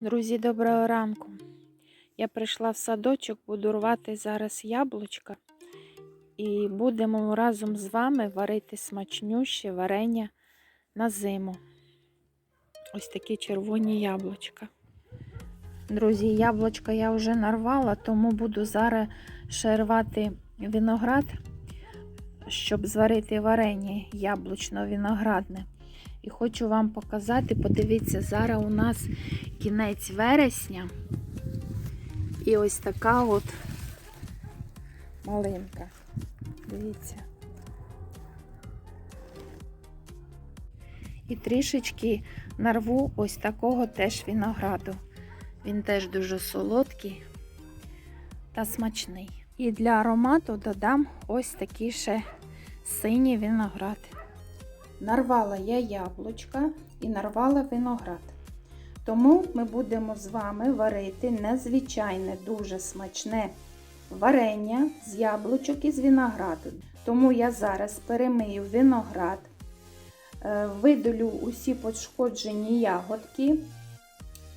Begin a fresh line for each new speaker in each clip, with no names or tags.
Друзі, доброго ранку. Я прийшла в садочок, буду рвати зараз яблучка і будемо разом з вами варити смачнющі варення на зиму. Ось такі червоні яблучка. Друзі, яблучка я вже нарвала, тому буду зараз ще рвати виноград, щоб зварити варення яблучно-виноградне. І хочу вам показати, подивіться, зараз у нас кінець вересня. І ось така от малинка. Дивіться. І трішечки нарву ось такого теж винограду. Він теж дуже солодкий та смачний. І для аромату додам ось такий ще синій виноград. Нарвала я яблучка і нарвала виноград. Тому ми будемо з вами варити незвичайне, дуже смачне варення з яблучок і з винограду. Тому я зараз перемию виноград, е, видалю усі пошкоджені ягодки,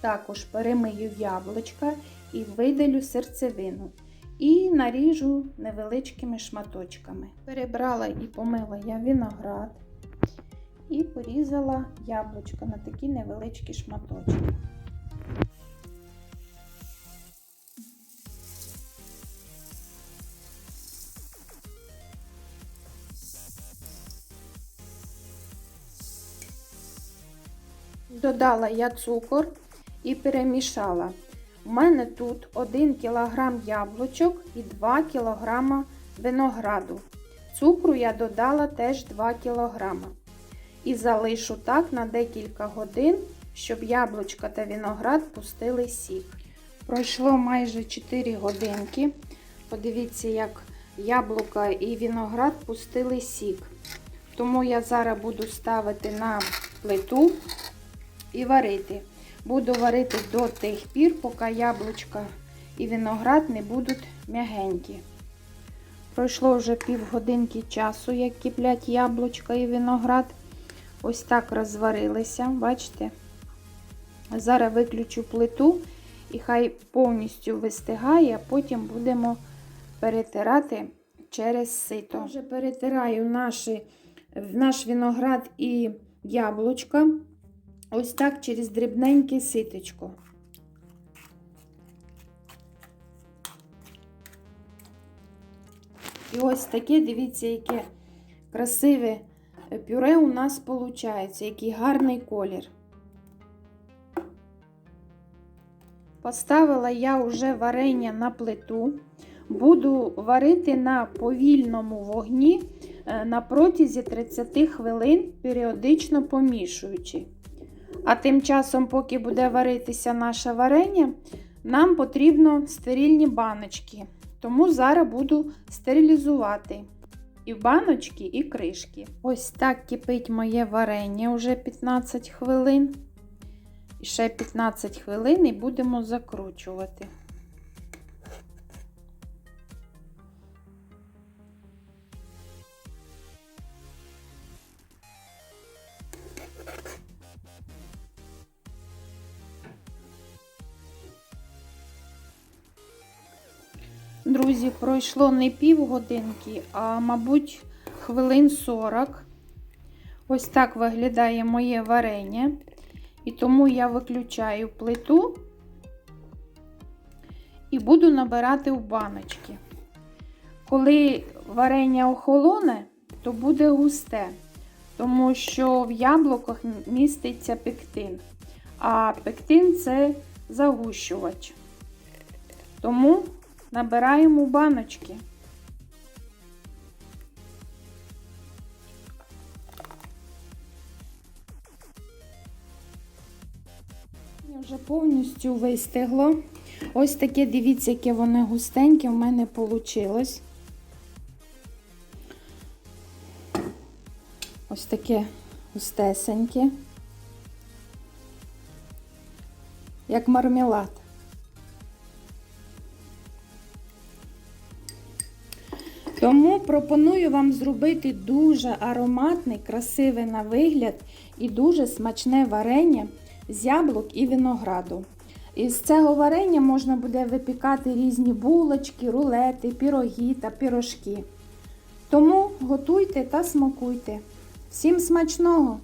також перемию яблучка і видалю серцевину. І наріжу невеличкими шматочками. Перебрала і помила я виноград і порізала яблучко на такі невеличкі шматочки. Додала я цукор і перемішала. У мене тут 1 кг яблучок і 2 кг винограду. Цукру я додала теж 2 кг і залишу так на декілька годин, щоб яблучка та виноград пустили сік. Пройшло майже 4 годинки. Подивіться, як яблука і виноград пустили сік. Тому я зараз буду ставити на плиту і варити. Буду варити до тих пір, поки яблучка і виноград не будуть м'ягенькі. Пройшло вже півгодинки часу, як киплять яблучка і виноград. Ось так розварилися, бачите? Зараз виключу плиту і хай повністю вистигає, а потім будемо перетирати через сито. Вже перетираю наші, наш виноград і яблучка. Ось так через дрібненьке ситочко. І ось таке, дивіться, яке красиве пюре у нас виходить, який гарний колір. Поставила я вже варення на плиту. Буду варити на повільному вогні на протязі 30 хвилин, періодично помішуючи. А тим часом, поки буде варитися наше варення, нам потрібно стерильні баночки. Тому зараз буду стерилізувати і баночки, і кришки. Ось так кипить моє варення вже 15 хвилин. І ще 15 хвилин і будемо закручувати. Друзі, пройшло не півгодинки, а, мабуть, хвилин 40. Ось так виглядає моє варення. І тому я виключаю плиту і буду набирати в баночки. Коли варення охолоне, то буде густе, тому що в яблуках міститься пектин. А пектин це загущувач. Тому набираємо баночки. Вже повністю вистигло. Ось таке, дивіться, яке воно густеньке в мене вийшло. Ось таке густесеньке, як мармелад. Тому пропоную вам зробити дуже ароматний, красивий на вигляд і дуже смачне варення з яблук і винограду. Із цього варення можна буде випікати різні булочки, рулети, піроги та пірожки. Тому готуйте та смакуйте. Всім смачного!